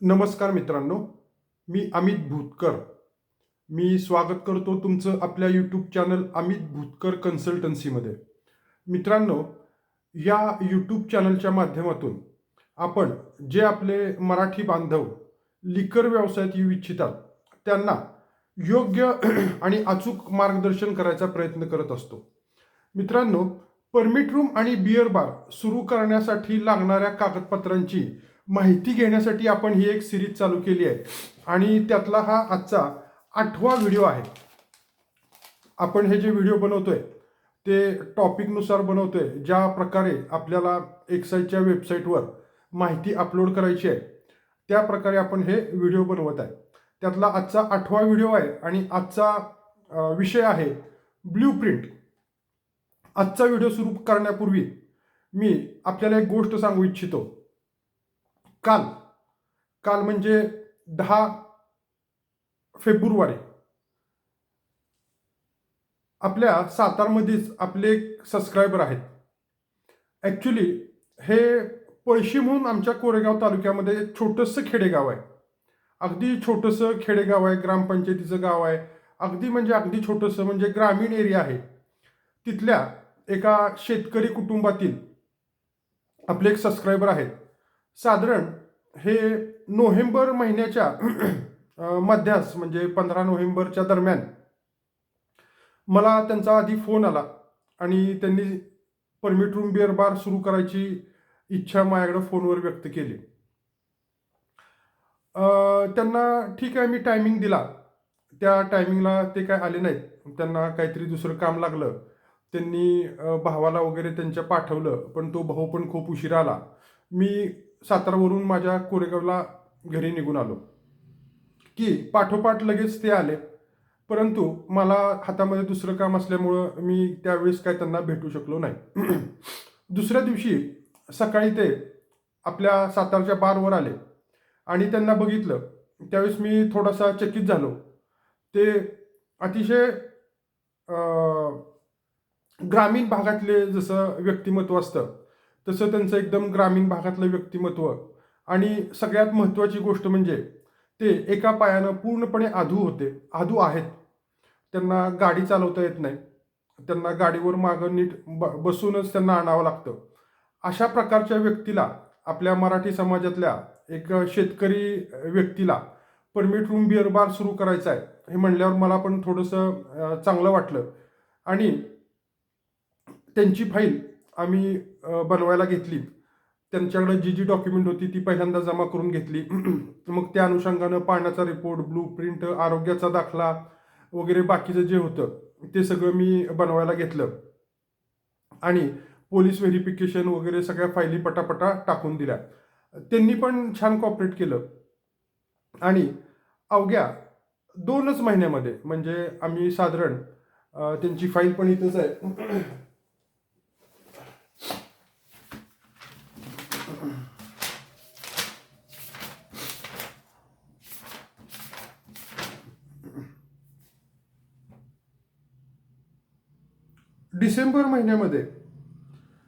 नमस्कार मित्रांनो मी अमित भूतकर. मी स्वागत करतो तुमचं आपल्या यूट्यूब चॅनल अमित भूतकर कन्सल्टन्सीमध्ये मित्रांनो या यूट्यूब चॅनलच्या माध्यमातून आपण जे आपले मराठी बांधव लिकर व्यवसायात येऊ इच्छितात त्यांना योग्य आणि अचूक मार्गदर्शन करायचा प्रयत्न करत असतो. मित्रांनो परमिट रूम आणि बिअर बार सुरू करण्यासाठी लागणाऱ्या कागदपत्रांची माहिती घेण्यासाठी आपण ही एक सिरीज चालू केली आहे. आणि त्यातला हा आजचा आठवा व्हिडिओ आहे. आपण हे जे व्हिडिओ बनवतोय ते टॉपिकनुसार बनवतोय ज्या प्रकारे आपल्याला एक्साईजच्या वेबसाईटवर माहिती अपलोड करायची आहे त्या प्रकारे आपण हे व्हिडिओ बनवत आहे. त्यातला आजचा आठवा व्हिडिओ आहे आणि आजचा विषय आहे ब्ल्यू प्रिंट आजचा व्हिडिओ सुरू करण्यापूर्वी मी आपल्याला एक गोष्ट सांगू इच्छितो. काल. काल म्हणजे दहा फेब्रुवारी. आपल्या सातारमध्येच आपले एक सबस्क्रायबर आहेत. ॲक्च्युली हे पळशी म्हणून आमच्या कोरेगाव तालुक्यामध्ये छोटंसं खेडेगाव आहे. अगदी छोटंसं खेडेगाव आहे ग्रामपंचायतीचं गाव आहे. अगदी म्हणजे अगदी छोटंसं म्हणजे ग्रामीण एरिया आहे. तिथल्या एका शेतकरी कुटुंबातील आपले एक सबस्क्रायबर आहेत. साधारण हे नोव्हेंबर महिन्याच्या मध्यास म्हणजे पंधरा नोव्हेंबरच्या दरम्यान मला त्यांचा आधी फोन आला आणि त्यांनी परमिट रूम बिअर बार सुरू करायची इच्छा माझ्याकडं फोनवर व्यक्त केली. त्यांना ठीक आहे मी टायमिंग दिला. त्या टायमिंगला ते काय आले नाहीत. त्यांना काहीतरी दुसरं काम लागलं. त्यांनी भावाला वगैरे त्यांच्या पाठवलं पण तो भाऊ पण खूप उशिरा आला. मी सातारावरून माझ्या कोरेगावला घरी निघून आलो. की पाठोपाठ लगेच ते आले. परंतु मला हातामध्ये दुसरं काम असल्यामुळं मी त्यावेळेस काय त्यांना भेटू शकलो नाही. दुसऱ्या दिवशी सकाळी ते आपल्या सातारच्या बारवर आले. आणि त्यांना बघितलं. त्यावेळेस मी थोडासा चकित झालो. ते अतिशय ग्रामीण भागातले जसं व्यक्तिमत्व असतं. तसं त्यांचं एकदम ग्रामीण भागातलं व्यक्तिमत्व. आणि सगळ्यात महत्त्वाची गोष्ट म्हणजे ते एका पायानं पूर्णपणे आधू होते आधू आहेत. त्यांना गाडी चालवता येत नाही. त्यांना गाडीवर मागं नीट ब बसूनच त्यांना आणावं लागतं. अशा प्रकारच्या व्यक्तीला आपल्या मराठी समाजातल्या एक शेतकरी व्यक्तीला परमिट रूम बिअर बार सुरू करायचा आहे हे म्हणल्यावर मला पण थोडंसं चांगलं वाटलं. आणि त्यांची फाईल आम्ही बनवायला घेतली. त्यांच्याकडे जी जी डॉक्युमेंट होती ती पहिल्यांदा जमा करून घेतली. मग त्या अनुषंगानं पाण्याचा रिपोर्ट ब्लू प्रिंट आरोग्याचा दाखला वगैरे बाकीचं जे होतं ते सगळं मी बनवायला घेतलं. आणि पोलीस व्हेरिफिकेशन वगैरे सगळ्या फायली पटापटा टाकून दिल्या. त्यांनी पण छान कॉपरेट केलं. आणि अवघ्या दोनच महिन्यामध्ये म्हणजे आम्ही साधारण त्यांची फाईल पण इथंच आहे. डिसेंबर महिन्यामध्ये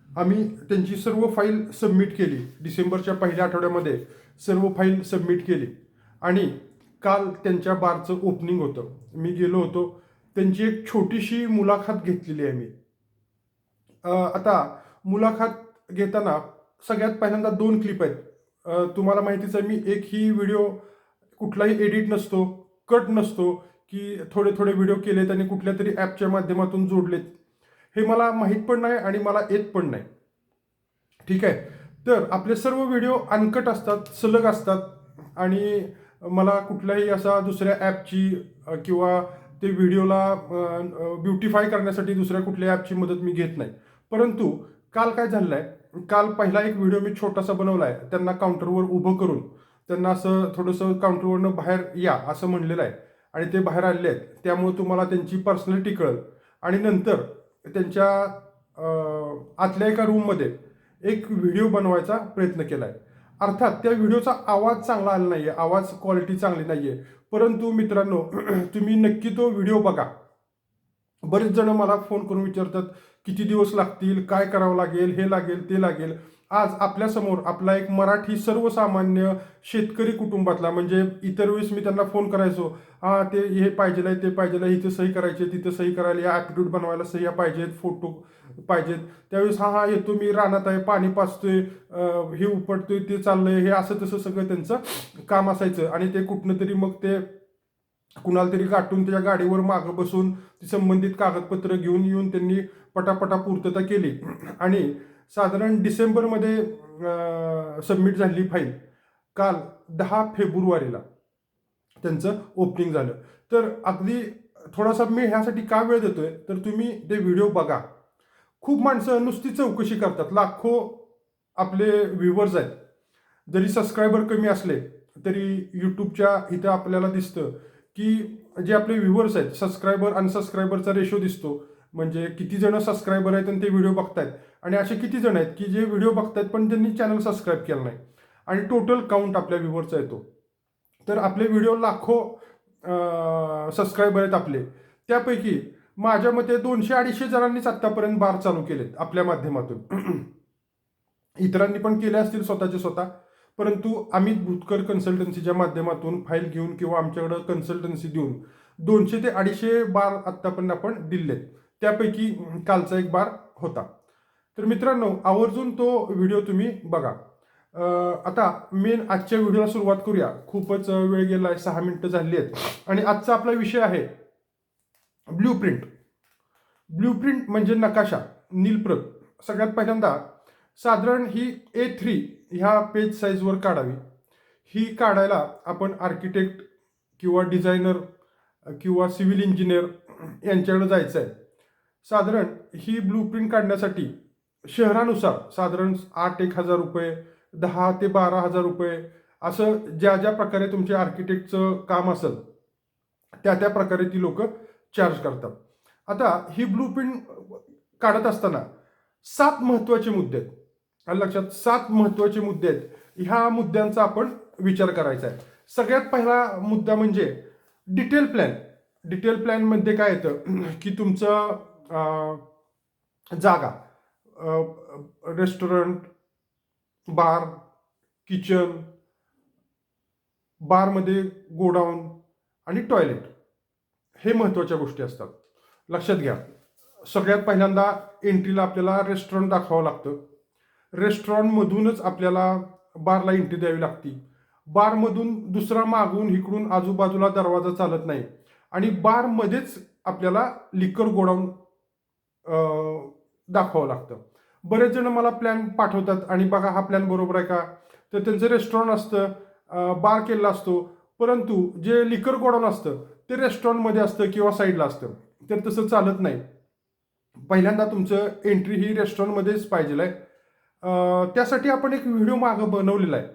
आम्ही त्यांची सर्व फाईल सबमिट केली. डिसेंबरच्या पहिल्या आठवड्यामध्ये सर्व फाईल सबमिट केली. आणि काल त्यांच्या बारचं ओपनिंग होतं. मी गेलो होतो. त्यांची एक छोटीशी मुलाखत घेतलेली आहे मी. आता मुलाखत घेताना सगळ्यात पहिल्यांदा दोन क्लिप आहेत. तुम्हाला माहितीच आहे मी एक ही व्हिडिओ कुठलाही एडिट नसतो कट नसतो की थोडे थोडे व्हिडिओ केलेत आणि कुठल्या तरी ॲपच्या माध्यमातून जोडलेत. हे मला माहीत पण नाही आणि मला येत पण नाही. ठीक आहे? तर आपले सर्व व्हिडिओ अनकट असतात सलग असतात आणि मला कुठल्याही असा दुसऱ्या ॲपची किंवा ते व्हिडिओला ब्युटिफाय करण्यासाठी दुसऱ्या कुठल्या ॲपची मदत मी घेत नाही. परंतु काल काय झालं आहे काल पहिला एक व्हिडिओ मी छोटासा बनवला आहे त्यांना काउंटरवर उभं करून. त्यांना असं थोडंसं काउंटरवरनं बाहेर या असं म्हणलेलं आहे. आणि ते बाहेर आलेले आहेत. त्यामुळे तुम्हाला त्यांची पर्सनॅलिटी कळेल. आणि नंतर त्यांच्या आतल्या एका रूममध्ये एक व्हिडिओ बनवायचा प्रयत्न केला आहे अर्थात त्या व्हिडिओचा आवाज चांगला आला नाही आहे आवाज क्वालिटी चांगली नाही आहे परंतु मित्रांनो तुम्ही नक्की तो व्हिडिओ बघा. बरेच जण मला फोन करून विचारतात किती दिवस लागतील काय करावं लागेल हे लागेल ते लागेल. आज आपल्यासमोर आपला एक मराठी सर्वसामान्य शेतकरी कुटुंबातला म्हणजे इतर वेळेस मी त्यांना फोन करायचो हा ते हे पाहिजेलं आहे ते पाहिजेलं आहे इथे सही करायचे तिथे सही करायला या ॲप्टिट्यूड बनवायला सह्या पाहिजेत फोटो पाहिजेत. त्यावेळेस हा हा येतो मी रानात आहे पाणी पाचतोय हे उपटतोय ते चाललंय हे असं तसं सगळं त्यांचं काम असायचं. आणि ते कुठनं तरी मग ते कुणाला तरी गाठून त्याच्या गाडीवर मागं बसून ती संबंधित कागदपत्र घेऊन येऊन त्यांनी पटापटा पूर्तता केली. आणि साधारण डिसेंबरमध्ये सबमिट झाली फाईल काल दहा फेब्रुवारीला त्यांचं ओपनिंग झालं. तर अगदी थोडासा मी ह्यासाठी का वेळ देतोय? तर तुम्ही ते व्हिडिओ बघा. खूप माणसं नुसती चौकशी करतात. लाखो आपले व्ह्युवर्स आहेत. जरी सबस्क्रायबर कमी असले तरी यूट्यूबच्या इथं आपल्याला दिसतं की जे आपले व्ह्युवर्स आहेत सबस्क्रायबर अनसबस्क्रायबरचा रेशो दिसतो. म्हणजे किती जण सबस्क्रायबर आहेत आणि ते व्हिडिओ बघतायत. आणि असे किती जण आहेत की जे व्हिडिओ बघतायत पण त्यांनी चॅनल सबस्क्राईब केलं नाही. आणि टोटल काउंट आपल्या व्ह्युअरचा येतो. तर आपले व्हिडिओ लाखो सबस्क्रायबर आहेत आपले. त्यापैकी माझ्या मते दोनशे अडीचशे जणांनीच आत्तापर्यंत बार चालू केलेत आपल्या माध्यमातून. इतरांनी पण केले असतील स्वतःचे स्वतः. परंतु आम्ही भूतकर कन्सल्टन्सीच्या माध्यमातून फाईल घेऊन किंवा आमच्याकडं कन्सल्टन्सी देऊन दोनशे ते अडीचशे बार आत्तापर्यंत आपण दिलेत. त्यापैकी कालचा एक बार होता. तर मित्रांनो आवर्जून तो व्हिडिओ तुम्ही बघा. आता मेन आजच्या व्हिडिओला सुरुवात करूया. खूपच वेळ गेला आहे सहा मिनटं झाली आहेत. आणि आजचा आपला विषय आहे ब्ल्यू प्रिंट ब्ल्यू प्रिंट म्हणजे नकाशा नीलप्रत. सगळ्यात पहिल्यांदा साधारण ही ए थ्री ह्या पेज साईजवर काढावी. ही काढायला आपण आर्किटेक्ट किंवा डिझायनर किंवा सिव्हिल इंजिनियर यांच्याकडे जायचं आहे साधारण ही ब्लू प्रिंट काढण्यासाठी शहरानुसार साधारण आठ एक हजार रुपये दहा ते बारा हजार रुपये असं ज्या ज्या प्रकारे तुमचे आर्किटेक्टचं काम असेल त्या त्या प्रकारे ती लोक चार्ज करतात. आता ही ब्लू प्रिंट काढत असताना सात महत्त्वाचे मुद्दे आहेत. लक्षात सात महत्त्वाचे मुद्दे आहेत. ह्या मुद्द्यांचा आपण विचार करायचा आहे. सगळ्यात पहिला मुद्दा म्हणजे डिटेल प्लॅन डिटेल प्लॅनमध्ये काय येतं? की तुमचं जागा. रेस्टॉरंट बार किचन बारमध्ये गोडाऊन आणि टॉयलेट हे महत्त्वाच्या गोष्टी असतात. लक्षात घ्या सगळ्यात पहिल्यांदा एंट्रीला आपल्याला रेस्टॉरंट दाखवावं लागतं. रेस्टॉरंटमधूनच आपल्याला बारला एंट्री द्यावी लागती. बारमधून दुसरा मागून इकडून आजूबाजूला दरवाजा चालत नाही. आणि बारमध्येच आपल्याला लिकर गोडाऊन दाखवावं लागतं. बरेच जण मला प्लॅन पाठवतात आणि बघा हा प्लॅन बरोबर आहे का? तर त्यांचं रेस्टॉरंट असतं बार केलेला असतो. परंतु जे लिकर गोडाऊन असतं ते रेस्टॉरंटमध्ये असतं किंवा साईडला असतं. तर तसं चालत नाही. पहिल्यांदा तुमचं एंट्री ही रेस्टॉरंटमध्येच पाहिजे आहे. त्यासाठी आपण एक व्हिडिओ मागं बनवलेला आहे.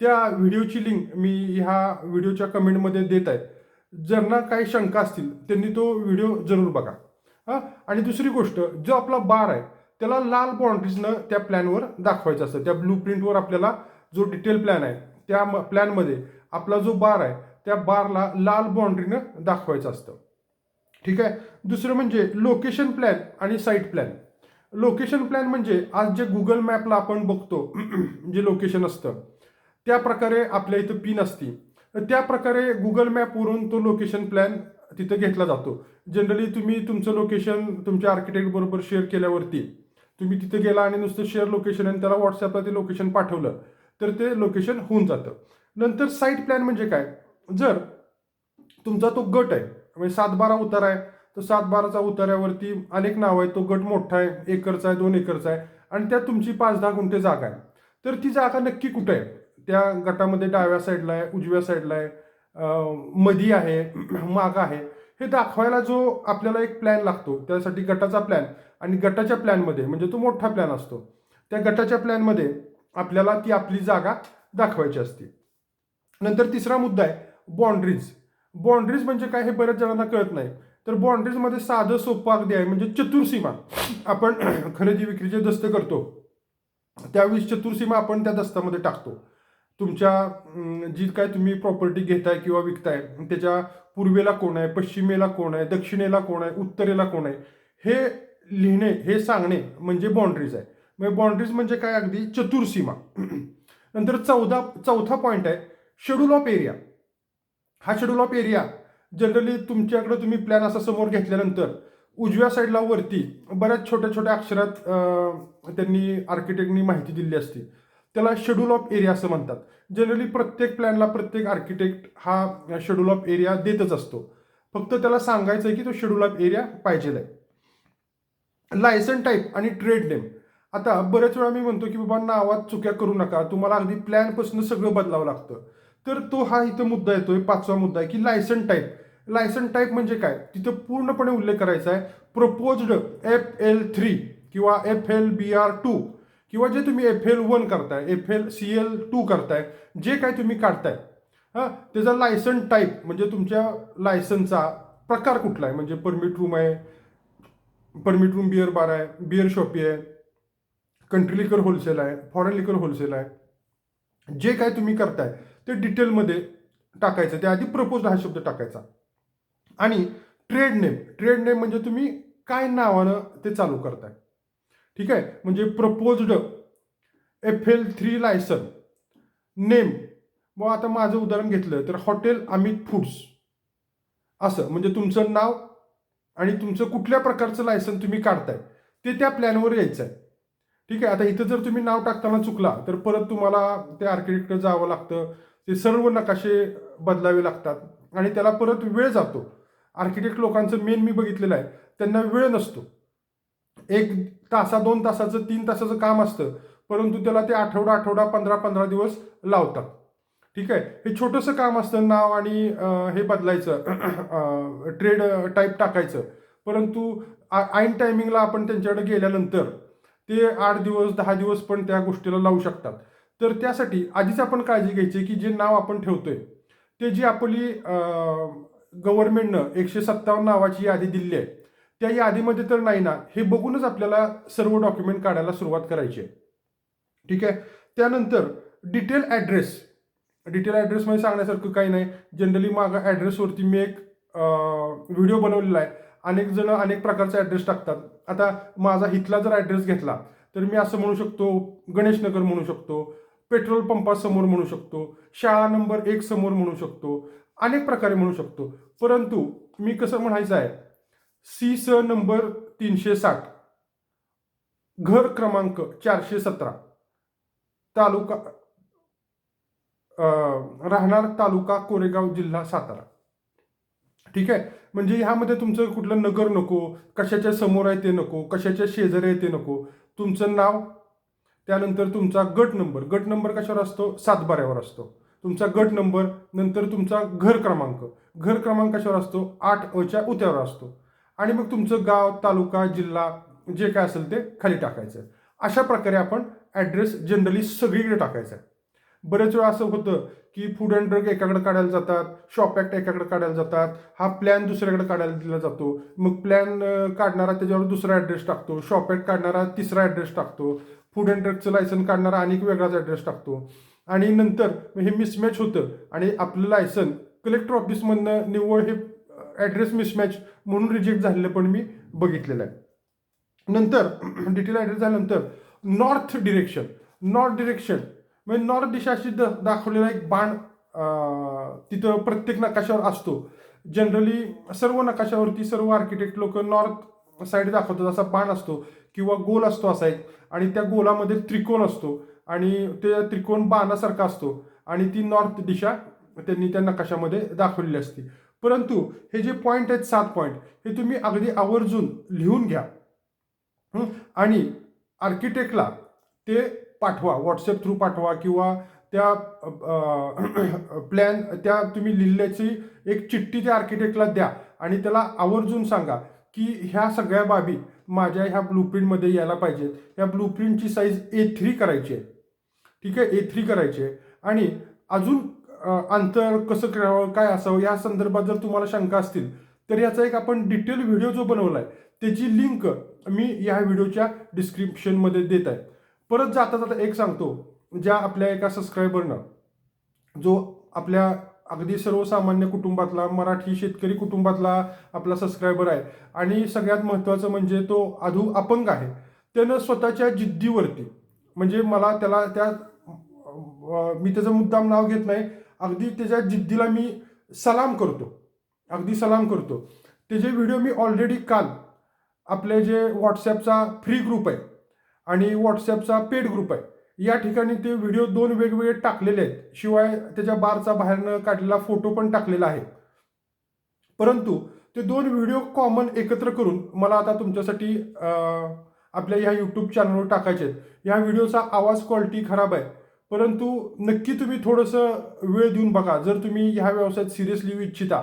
त्या व्हिडिओची लिंक मी ह्या व्हिडिओच्या कमेंटमध्ये देत आहे. ज्यांना काही शंका असतील त्यांनी तो व्हिडिओ जरूर बघा. हां? आणि दुसरी गोष्ट जो आपला बार आहे त्याला लाल बाउंड्रीजनं त्या प्लॅनवर दाखवायचं असतं. त्या ब्लू प्रिंटवर आपल्याला जो डिटेल प्लॅन आहे त्या म- प्लॅनमध्ये आपला जो बार आहे त्या बारला लाल बाउंड्रीनं दाखवायचं असतं. ठीक आहे? दुसरं म्हणजे लोकेशन प्लॅन आणि साईट प्लॅन लोकेशन प्लॅन म्हणजे आज जे गुगल मॅपला आपण बघतो जे लोकेशन असतं त्या प्रकारे आपल्या इथं पिन असती. त्या प्रकारे गुगल मॅपवरून तो लोकेशन प्लॅन तिथं घेतला जातो. जनरली तुम्ही तुमचं लोकेशन तुमच्या आर्किटेक्ट बरोबर शेअर केल्यावरती तुम्ही तिथे गेला आणि नुसतं शेअर लोकेशन आणि त्याला व्हॉट्सअपला ते लोकेशन पाठवलं तर ते लोकेशन होऊन जातं. नंतर साईट प्लॅन म्हणजे काय? जर तुमचा तो गट आहे म्हणजे सात बारा उतार आहे तर सात बाराचा उतार्यावरती अनेक नाव आहे तो गट मोठा आहे एकरचा आहे दोन एकरचा आहे आणि त्यात तुमची पाच दहा गुंठे जागा आहे. तर ती जागा नक्की कुठे आहे? त्या गटामध्ये डाव्या साईडला आहे उजव्या साईडला आहे मधी आहे मागं आहे. हे दाखवायला जो आपल्याला एक प्लॅन लागतो त्यासाठी गटाचा प्लॅन आणि गटाच्या प्लॅनमध्ये म्हणजे तो मोठा प्लॅन असतो. त्या गटाच्या प्लॅनमध्ये आपल्याला ती आपली जागा दाखवायची असते. नंतर तिसरा मुद्दा आहे बाँड्रीज बाँड्रीज म्हणजे काय हे बऱ्याच जणांना कळत नाही. तर बाँड्रीजमध्ये साधं सोपं अगदी आहे म्हणजे चतुर्सीमा आपण खरेदी विक्रीचे दस्त करतो. त्यावेळी चतुर्सीमा आपण त्या दस्तामध्ये टाकतो. तुमच्या जी काय तुम्ही प्रॉपर्टी घेताय किंवा विकताय त्याच्या पूर्वेला कोण आहे पश्चिमेला कोण आहे दक्षिणेला कोण आहे उत्तरेला कोण आहे हे लिहिणे हे सांगणे म्हणजे बाँड्रीज आहे. म्हणजे बाउंड्रीज म्हणजे काय अगदी? चतुर्सीमा नंतर चौदा चौथा पॉईंट आहे शेड्यूल ऑफ एरिया हा शेड्यूल ऑफ एरिया जनरली तुमच्याकडे तुम्ही प्लॅन असा समोर घेतल्यानंतर उजव्या साईडला वरती बऱ्याच छोट्या छोट्या अक्षरात त्यांनी आर्किटेक्टनी माहिती दिली असते. त्याला शेड्यूल ऑफ एरिया असं म्हणतात. जनरली प्रत्येक प्लॅनला प्रत्येक आर्किटेक्ट हा शेड्यूल ऑफ एरिया देतच असतो. फक्त त्याला सांगायचं आहे की तो शेड्यूल ऑफ एरिया पाहिजे आहे लायसन टाईप आणि ट्रेड नेम आता बऱ्याच वेळा मी म्हणतो की बाबा नावात चुक्या करू नका. तुम्हाला अगदी प्लॅनपासून सगळं बदलावं लागतं. तर तो हा इथं मुद्दा येतोय पाचवा मुद्दा आहे की लायसन टाईप लायसन टाईप म्हणजे काय? तिथं पूर्णपणे उल्लेख करायचा आहे. प्रपोज्ड एफ एल थ्री किंवा F L B R two किंवा जे तुम्ही एफ एल वन करताय F L C L two करताय जे काय तुम्ही काढताय हां त्याचा लायसन टाईप म्हणजे तुमच्या लायसनचा प्रकार कुठला आहे? म्हणजे परमिट रूम आहे परमिट रूम बिअर बार आहे बिअर शॉपी आहे कंट्री लिकर होलसेल आहे फॉरेन लिकर होलसेल आहे. जे काय तुम्ही करताय ते डिटेलमध्ये टाकायचं. त्याआधी प्रपोज हा शब्द टाकायचा. आणि ट्रेड नेम ट्रेड नेम म्हणजे तुम्ही काय नावानं ते चालू करताय? ठीक आहे? म्हणजे proposed F L three licence name मग आता माझं उदाहरण घेतलं तर हॉटेल अमित फूड्स. असं. म्हणजे तुमचं नाव आणि तुमचं कुठल्या प्रकारचं लायसन तुम्ही काढताय? ते त्या प्लॅनवर यायचं आहे. ठीक आहे? आता इथं जर तुम्ही नाव टाकताना चुकला तर परत तुम्हाला ते आर्किटेक्टकडे जावं लागतं. ते सर्व नकाशे बदलावे लागतात आणि त्याला परत वेळ जातो. आर्किटेक्ट लोकांचं मेन मी बघितलेलं आहे. त्यांना वेळ नसतो. एक तासा दोन तासाचं तीन तासाचं काम असतं. परंतु त्याला ते आठवडा आठवडा पंधरा पंधरा दिवस लावतात. ठीक आहे? हे छोटंसं काम असतं नाव आणि हे बदलायचं. ट्रेड टाईप टाकायचं. परंतु ऐन टायमिंगला आपण त्यांच्याकडे गेल्यानंतर ते आठ दिवस दहा दिवस पण त्या गोष्टीला लावू शकतात. तर त्यासाठी आधीच आपण काळजी घ्यायची की जे नाव आपण ठेवतोय ते जी आपली गव्हर्नमेंटनं एकशे सत्तावन्न नावाची यादी दिली आहे त्या यादीमध्ये तर नाही ना. हे बघूनच आपल्याला सर्व डॉक्युमेंट काढायला सुरुवात करायची आहे. ठीक आहे? त्यानंतर डिटेल ॲड्रेस डिटेल ॲड्रेसमध्ये सांगण्यासारखं काही नाही. जनरली माग ॲड्रेसवरती मी एक व्हिडिओ बनवलेला आहे. अनेक जण अनेक प्रकारचे ॲड्रेस टाकतात. आता माझा इथला जर ॲड्रेस घेतला तर मी असं म्हणू शकतो गणेशनगर म्हणू शकतो पेट्रोल पंपासमोर म्हणू शकतो शाळा नंबर एक समोर म्हणू शकतो अनेक प्रकारे म्हणू शकतो. परंतु मी कसं म्हणायचं आहे सी स नंबर तीनशे साठ. घर क्रमांक चारशे सतरा. तालुका राहणार तालुका कोरेगाव जिल्हा सातारा. ठीक आहे? म्हणजे ह्यामध्ये तुमचं कुठलं नगर नको कशाच्या समोर आहे ते नको कशाच्या शेजारी आहे ते नको. तुमचं नाव त्यानंतर तुमचा गट नंबर. गट नंबर कशावर असतो? सातबाऱ्यावर असतो. तुमचा गट नंबर नंतर तुमचा घर क्रमांक. घर क्रमांक कशावर असतो? आठ अच्या उत्यावर असतो. आणि मग तुमचं गाव तालुका जिल्हा जे काय असेल ते खाली टाकायचं. अशा प्रकारे आपण ॲड्रेस जनरली सगळीकडे टाकायचा. आहे बरेच वेळा असं होतं की फूड अँड ड्रग एकाकडे काढायला जातात शॉप ॲक्ट एकाकडे काढायला जातात हा प्लॅन दुसऱ्याकडे काढायला दिला जातो. मग प्लॅन काढणारा त्याच्यावर दुसरा ॲड्रेस टाकतो शॉप ॲक्ट काढणारा तिसरा ॲड्रेस टाकतो फूड अँड ड्रगचं लायसन काढणारा अनेक वेगळाच ॲड्रेस टाकतो. आणि नंतर हे मिसमॅच होतं आणि आपलं लायसन कलेक्टर ऑफिसमधनं निव्वळ हे ॲड्रेस मिसमॅच म्हणून रिजेक्ट झालेलं पण मी बघितलेलं आहे. नंतर डिटेल ॲड्रेस झाल्यानंतर नॉर्थ डिरेक्शन नॉर्थ डिरेक्शन म्हणजे नॉर्थ दिशा अशी द दाखवलेला एक बाण तिथं प्रत्येक नकाशावर असतो. जनरली सर्व नकाशावरती सर्व आर्किटेक्ट लोक नॉर्थ साईड दाखवतात. असा बाण असतो किंवा गोल असतो असा एक. आणि त्या गोलामध्ये त्रिकोण असतो. आणि ते त्रिकोण बाणासारखा असतो. आणि ती नॉर्थ दिशा त्यांनी त्या नकाशामध्ये दाखवलेली असते. परंतु हे जे पॉईंट आहेत सात पॉईंट हे तुम्ही अगदी आवर्जून लिहून घ्या. आणि आर्किटेक्टला ते पाठवा व्हॉट्सअप थ्रू पाठवा किंवा त्या प्लॅन त्या तुम्ही लिहिल्याची एक चिठ्ठी त्या आर्किटेक्टला द्या आणि त्याला आवर्जून सांगा की ह्या सगळ्या बाबी माझ्या ह्या ब्लूप्रिंटमध्ये यायला पाहिजेत. ह्या ब्लूप्रिंटची साईज ए थ्री करायची आहे. ठीक आहे? ए थ्री करायची आहे. आणि अजून अंतर कसं करावं काय असावं या संदर्भात जर तुम्हाला शंका असतील तर याचा एक आपण डिटेल व्हिडिओ जो बनवला आहे त्याची लिंक मी या व्हिडिओच्या डिस्क्रिप्शनमध्ये देत आहे. परत जाता जाता एक सांगतो ज्या आपल्या एका सबस्क्रायबरनं जो आपल्या अगदी सर्वसामान्य कुटुंबातला मराठी शेतकरी कुटुंबातला आपला सबस्क्रायबर आहे आणि सगळ्यात महत्त्वाचं म्हणजे तो अधू अपंग आहे त्यानं स्वतःच्या जिद्दीवरती म्हणजे मला त्याला त्या मी त्याचं मुद्दाम नाव घेत नाही अगदी त्याच्या जिद्दीला मी सलाम करतो. अगदी सलाम करतो. त्याचे व्हिडिओ मी ऑलरेडी काल आपले जे व्हॉट्सॲपचा फ्री ग्रुप आहे आणि व्हॉट्सॲपचा पेड ग्रुप आहे या ठिकाणी ते व्हिडिओ दोन वेगवेगळे टाकलेले आहेत. शिवाय त्याच्या बारचा बाहेरनं काढलेला फोटो पण टाकलेला आहे. परंतु ते दोन व्हिडिओ कॉमन एकत्र करून मला आता तुमच्यासाठी आपल्या ह्या यूट्यूब चॅनलवर टाकायचे आहेत. ह्या व्हिडिओचा आवाज क्वालिटी खराब आहे. परंतु नक्की तुम्ही थोडंसं वेळ देऊन बघा. जर तुम्ही ह्या व्यवसायात सिरियसली येऊ इच्छिता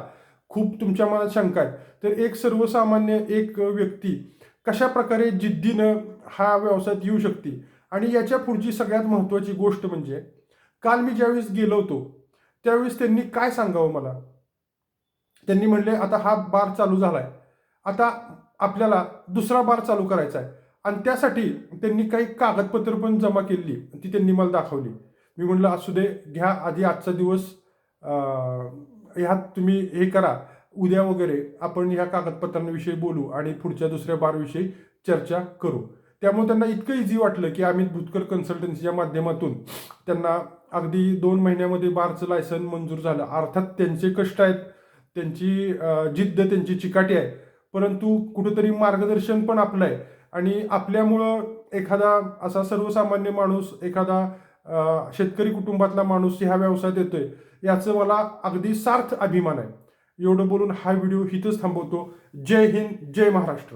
खूप तुमच्या मनात शंका आहे तर एक सर्वसामान्य एक व्यक्ती कशा प्रकारे जिद्दीनं हा व्यवसायात येऊ शकते? आणि याच्या पुढची सगळ्यात महत्त्वाची गोष्ट म्हणजे काल मी ज्यावेळेस गेलो होतो त्यावेळेस त्यांनी काय सांगावं मला? त्यांनी म्हणले आता हा बार चालू झालाय. आता आपल्याला दुसरा बार चालू करायचा आहे. आणि त्यासाठी त्यांनी काही कागदपत्र पण जमा केली. ती त्यांनी मला दाखवली. मी म्हटलं असू दे घ्या आधी आजचा दिवस. ह्यात तुम्ही हे करा. उद्या वगैरे आपण ह्या कागदपत्रांविषयी बोलू आणि पुढच्या दुसऱ्या बारविषयी चर्चा करू. त्यामुळे त्यांना इतकं इझी वाटलं की आम्ही भूतकर कन्सल्टन्सीच्या माध्यमातून त्यांना अगदी दोन महिन्यामध्ये बारचं लायसन मंजूर झालं. अर्थात त्यांचे कष्ट आहेत त्यांची जिद्द त्यांची चिकाटी आहे. परंतु कुठंतरी मार्गदर्शन पण आपलं आहे. आणि आपल्यामुळं एखादा असा सर्वसामान्य माणूस एखादा शेतकरी कुटुंबातला माणूस ह्या व्यवसायात येतोय याचं मला अगदी सार्थ अभिमान आहे. एवढं बोलून हा व्हिडिओ इथंच थांबवतो. जय हिंद जय महाराष्ट्र.